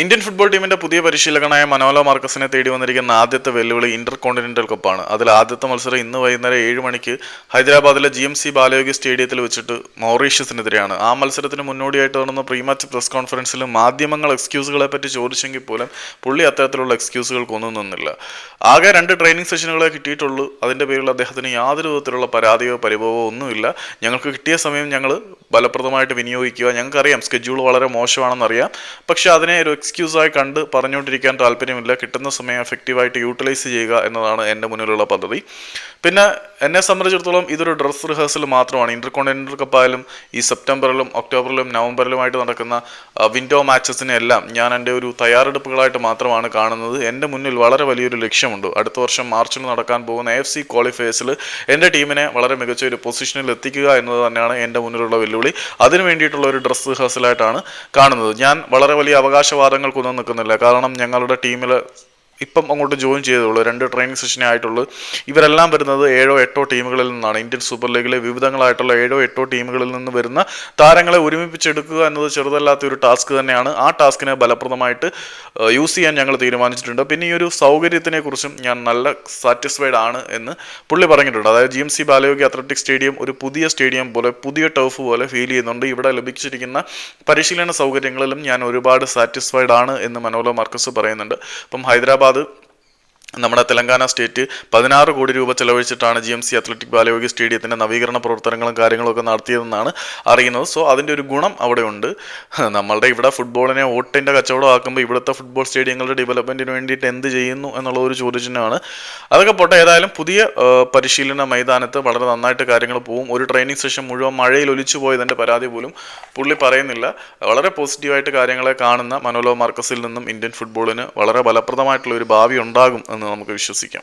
Indian football ടീമിന്റെ പുതിയ പരിശീലകനായ മനോല മാർക്കസിനെ തേടി വന്നിരിക്കുന്ന ആദ്യത്തെ വെല്ലുവിളി ഇന്റർ കോണ്ടിനെന്റൽ കപ്പാണ് അതിൽ ആദ്യത്തെ മത്സരം ഇന്ന് വൈകുന്നേരം ഏഴ് മണിക്ക് ഹൈദരാബാദിലെ ജി എം സി ബാലയോഗി സ്റ്റേഡിയത്തിൽ വെച്ചിട്ട് മൗറീഷ്യസിനെതിരെയാണ്. ആ മത്സരത്തിന് മുന്നോടിയായിട്ട് നടന്ന പ്രീമാച്ച് പ്രസ് കോൺഫറൻസിൽ മാധ്യമങ്ങൾ എക്സ്ക്യൂസുകളെ പറ്റി ചോദിച്ചെങ്കിൽ പോലും പുള്ളി അത്തരത്തിലുള്ള എക്സ്ക്യൂസുകൾക്കൊന്നും നിന്നില്ല. ആകെ രണ്ട് ട്രെയിനിങ് സെഷനുകളെ കിട്ടിയിട്ടുള്ളൂ. അതിന്റെ പേരിൽ അദ്ദേഹത്തിന് യാതൊരു വിധത്തിലുള്ള പരാതിയോ പരിഭവമോ ഒന്നുമില്ല. ഞങ്ങൾക്ക് കിട്ടിയ സമയം ഞങ്ങൾ ഫലപ്രദമായിട്ട് വിനിയോഗിക്കുക. ഞങ്ങൾക്കറിയാം സ്കെഡ്യൂൾ വളരെ മോശമാണെന്നറിയാം. പക്ഷേ അതിനെ ഒരു എക്സ്ക്യൂസായി കണ്ട് പറഞ്ഞുകൊണ്ടിരിക്കാൻ താല്പര്യമില്ല. കിട്ടുന്ന സമയം എഫക്റ്റീവായിട്ട് യൂട്ടിലൈസ് ചെയ്യുക എന്നതാണ് എന്റെ മുന്നിലുള്ള പദ്ധതി. പിന്നെ എന്നെ സംബന്ധിച്ചിടത്തോളം ഇതൊരു ഡ്രസ് റിഹേഴ്സൽ മാത്രമാണ്. ഇന്റർകോണ്ടിനെന്റൽ കപ്പായാലും ഈ സെപ്റ്റംബറിലും ഒക്ടോബറിലും നവംബറിലുമായിട്ട് നടക്കുന്ന വിൻഡോ മാച്ചസിനെല്ലാം ഞാൻ എന്റെ ഒരു തയ്യാറെടുപ്പുകളായിട്ട് മാത്രമാണ് കാണുന്നത്. എന്റെ മുന്നിൽ വളരെ വലിയൊരു ലക്ഷ്യമുണ്ട്. അടുത്ത വർഷം മാർച്ചിൽ നടക്കാൻ പോകുന്ന എഫ് സി ക്വാളിഫയേഴ്സിൽ എന്റെ ടീമിനെ വളരെ മികച്ച ഒരു പൊസിഷനിൽ എത്തിക്കുക എന്നത് തന്നെയാണ് എന്റെ മുന്നിലുള്ള വെല്ലുവിളി. അതിനു വേണ്ടിയിട്ടുള്ള ഒരു ഡ്രസ് റിഹേഴ്സലായിട്ടാണ് കാണുന്നത്. ഞാൻ വളരെ വലിയ അവകാശവാദങ്ങൾക്കൊന്നും നിൽക്കുന്നില്ല. കാരണം ഞങ്ങളുടെ ടീമിൽ ഇപ്പം അങ്ങോട്ട് ജോയിൻ ചെയ്തതുള്ളൂ രണ്ട് ട്രെയിനിങ് സെഷനേ ആയിട്ടുള്ളൂ. ഇവരെല്ലാം വരുന്നത് ഏഴോ എട്ടോ ടീമുകളിൽ നിന്നാണ്. ഇന്ത്യൻ സൂപ്പർ ലീഗിലെ വിവിധങ്ങളായിട്ടുള്ള ഏഴോ എട്ടോ ടീമുകളിൽ നിന്ന് വരുന്ന താരങ്ങളെ ഒരുമിപ്പിച്ചെടുക്കുക എന്നത് ചെറുതല്ലാത്ത ഒരു ടാസ്ക് തന്നെയാണ്. ആ ടാസ്കിനെ ഫലപ്രദമായിട്ട് യൂസ് ചെയ്യാൻ ഞങ്ങൾ തീരുമാനിച്ചിട്ടുണ്ട്. പിന്നെ ഈ ഒരു സൗകര്യത്തിനെ കുറിച്ചും ഞാൻ നല്ല സാറ്റിസ്ഫൈഡ് ആണ് എന്ന് പുള്ളി പറഞ്ഞിട്ടുണ്ട്. അതായത് G M C Balayogi athletic stadium ഒരു പുതിയ സ്റ്റേഡിയം പോലെ പുതിയ ടർഫ് പോലെ ഫീൽ ചെയ്യുന്നുണ്ട്. ഇവിടെ ലഭിച്ചിരിക്കുന്ന പരിശീലന സൗകര്യങ്ങളിലും ഞാൻ ഒരുപാട് സാറ്റിസ്ഫൈഡ് ആണ് എന്ന് മനോല മാർക്കസ് പറയുന്നുണ്ട്. അപ്പം ഹൈദരാബാദ് about it. നമ്മുടെ തെലങ്കാന സ്റ്റേറ്റ് പതിനാറ് കോടി രൂപ ചെലവഴിച്ചിട്ടാണ് G M C athletic Balayogi സ്റ്റേഡിയത്തിന്റെ നവീകരണ പ്രവർത്തനങ്ങളും കാര്യങ്ങളൊക്കെ നടത്തിയതെന്നാണ് അറിയുന്നത്. സോ അതിന്റെ ഒരു ഗുണം അവിടെ ഉണ്ട് നമ്മളുടെ ഇവിടെ ഫുട്ബോളിനെ ഓട്ടിന്റെ കച്ചവടം ആക്കുമ്പോൾ ഇവിടുത്തെ ഫുട്ബോൾ സ്റ്റേഡിയങ്ങളുടെ ഡെവലപ്മെന്റിന് വേണ്ടിയിട്ട് എന്ത് ചെയ്യുന്നു എന്നുള്ള ഒരു ചോദ്യചിഹ്നമാണ്. അതൊക്കെ പോട്ടെ ഏതായാലും പുതിയ പരിശീലന മൈതാനത്ത് വളരെ നന്നായിട്ട് കാര്യങ്ങൾ പോവും. ഒരു ട്രെയിനിങ് സെഷൻ മുഴുവൻ മഴയിൽ ഒലിച്ചു പോയതിന്റെ പരാതി പോലും പുള്ളി പറയുന്നില്ല. വളരെ പോസിറ്റീവായിട്ട് കാര്യങ്ങളെ കാണുന്ന മനോലോ മാർക്കസിൽ നിന്നും ഇന്ത്യൻ ഫുട്ബോളിന് വളരെ ഫലപ്രദമായിട്ടുള്ള ഒരു ഭാവി ഉണ്ടാകും നമുക്ക് വിശ്വസിക്കാം.